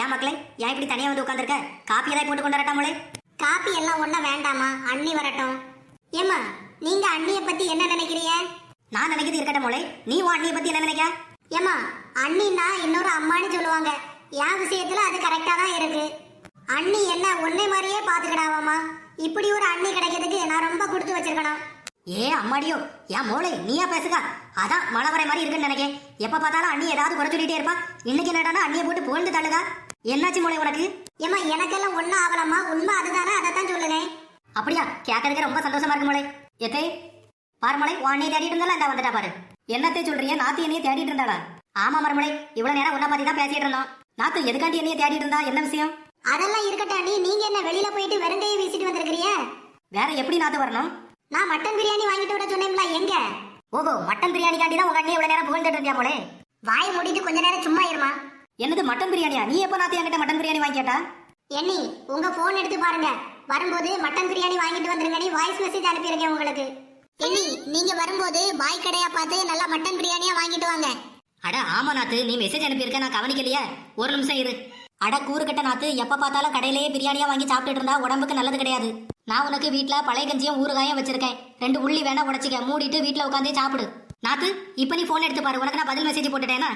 ஏன் மக்களே ஏன் இப்படி தனியா வந்து உட்காந்துருக்க காப்பி ஏதாவது போட்டு கொண்டு வரட்டாமலே காப்பி எல்லாம் ஒன்றும் வேண்டாமா? அண்ணி வரட்டும். ஏம்மா நீங்க அண்ணிய பத்தி என்ன நினைக்கிறீங்க? நான் நினைக்கிறது இருக்கட்டும் மோளே நீ உன் அண்ணியை பத்தி என்ன நினைக்க? ஏம்மா அண்ணின்னா இன்னொரு அம்மான்னு சொல்லுவாங்க. என் விஷயத்துல அது கரெக்டா தான் இருக்கு. அண்ணி என்ன உன்னை மாதிரியே பாத்துக்கிடாவாமா இப்படி ஒரு அண்ணி கிடைக்கிறதுக்கு நான் ரொம்ப கொடுத்து வச்சிருக்கணும். ஏ அம்மாடியோ ஏன் மோளே நீயா பேசுக. அதான் மழை வர மாதிரி இருக்குன்னு நினைக்கேன். எப்ப பார்த்தாலும் அண்ணி ஏதாவது குறை சொல்லிட்டே இருப்பா. இன்னைக்கு என்னடானா அண்ணியை போட்டு புகழ்ந்து தள்ளுதா? என்னாச்சு மோளே உனக்கு? ஏம்மா எனக்கெல்லாம் ஒன்றும் ஆகலாமா உண்மை அதுதானே? அதை தான் சொல்லுனேன் அப்படியா? கேட்கறதுக்கு ரொம்ப சந்தோஷமா இருக்கு மோளே. எத்தே? பாரு மோளே உன் அண்ணியை தேடிட்டு இருந்தாலும் இந்த வந்துட்டா பாரு. என்னத்தை சொல்றிய நாத்து என்னைய தேடிட்டு இருந்தாளா? ஆமா மறுமலை இவ்வளவு நேரம் உன்னை பத்தி தான் பேசிட்டு இருந்தோம். நாத்து எதுக்காண்டி என்னைய தேடிட்டு இருந்தா? என்ன விஷயம்? அதெல்லாம் இருக்கட்டும் அண்ணி. நீங்க என்ன வெளியில போயிட்டு வெறுங்கையை வீசிட்டு வந்திருக்கிறீங்க? வேற எப்படி நாத்து வரணும்? நான் மட்டன் பிரியாணி வாங்கிட்டு விட சொன்னேன்ல எங்க? ஓஹோ மட்டன் பிரியாணிக்காண்டி தான் உங்க அண்ணி இவ்வளவு நேரம் புகழ்ந்துட்டு இருந்தியா போலே வாய் மூடிட்டு கொஞ்ச நேரம் சும்மா இருமா. என்னது மட்டன் பிரியாணியா? நீ எப்போ நாத்து என்கிட்ட மட்டன் பிரியாணி வாங்கி கேட்டா? எண்ணி உங்க போன் எடுத்து பாருங்க. வரும்போது மட்டன் பிரியாணி வாங்கிட்டு வந்துருங்கன்னு வாய்ஸ் மெசேஜ் அனுப்பியிருக்கேன் உங்களுக்கு. எண்ணி நீங்க வரும்போது பாய் கடையா பார்த்து நல்லா மட்டன் பிரியாணியா வாங்கிட்டு வாங்க. அட ஆமா நாத்து நீ மெசேஜ் அனுப்பியிருக்க நான் கவனிக்கலையே. ஒரு நிமிஷம் இரு. அட கூறுகட்ட நாத்து எப்ப பார்த்தாலும் கடையிலேயே பிரியாணியா வாங்கி சாப்பிட்டுட்டு இருந்தா உடம்புக்கு நல்லது கிடையாது. நான் உனக்கு வீட்ல பழைய கஞ்சியும் ஊறுகாயும் வச்சிருக்கேன். ரெண்டு உள்ளி வேணா உடைச்சிக்க மூடிட்டு வீட்ல உட்காந்தே சாப்பிடு. நாத்து இப்ப நீ போன் எடுத்து பாரு உனக்கு நான் பதில் மெசேஜ் போட்டுட்டேனா?